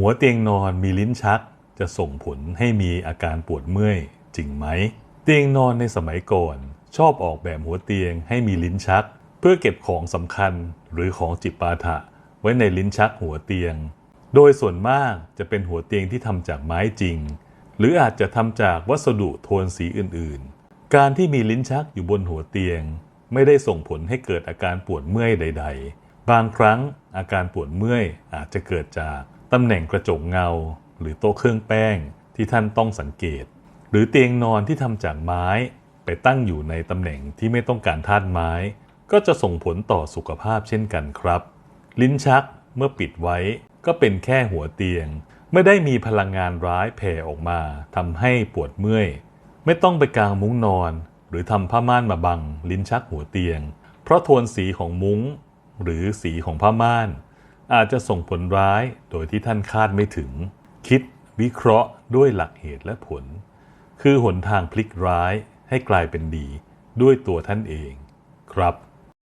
หัวเตียงนอนมีลิ้นชัก จะส่งผลให้มีอาการปวดเมื่อยจริงไหม เตียงนอนในสมัยก่อน ชอบออกแบบหัวเตียงให้มีลิ้นชัก เพื่อเก็บของสำคัญหรือของจิปาถะ ไว้ในลิ้นชักหัวเตียง โดยส่วนมากจะเป็นหัวเตียงที่ทำจากไม้จริง หรืออาจจะทำจากวัสดุโทนสีอื่น ๆ การที่มีลิ้นชักอยู่บนหัวเตียง ไม่ได้ส่งผลให้เกิดอาการปวดเมื่อยใด ๆ บางครั้งอาการปวดเมื่อยอาจจะเกิดจาก ตำแหน่งกระจกเงา หรือโต๊ะเครื่องแป้งที่ท่านต้องสังเกต หรือเตียงนอนที่ทำจากไม้ ไปตั้งอยู่ในตำแหน่งที่ไม่ต้องการธาตุไม้ ก็จะส่งผลต่อสุขภาพเช่นกันครับ ลิ้นชักเมื่อปิดไว้ก็เป็นแค่หัวเตียง ไม่ได้มีพลังงานร้ายแผ่ออกมาทำให้ปวดเมื่อย ไม่ต้องไปกางมุ้งนอน หรือทำผ้าม่านมาบัง ลิ้นชักหัวเตียง เพราะโทนสีของมุ้ง หรือสีของผ้าม่าน อาจจะส่งผลร้ายโดยที่ท่านคาดไม่ถึง คิดวิเคราะห์ด้วยหลักเหตุและผล คือหนทางพลิกร้ายให้กลายเป็นดีด้วยตัวท่านเอง ครับ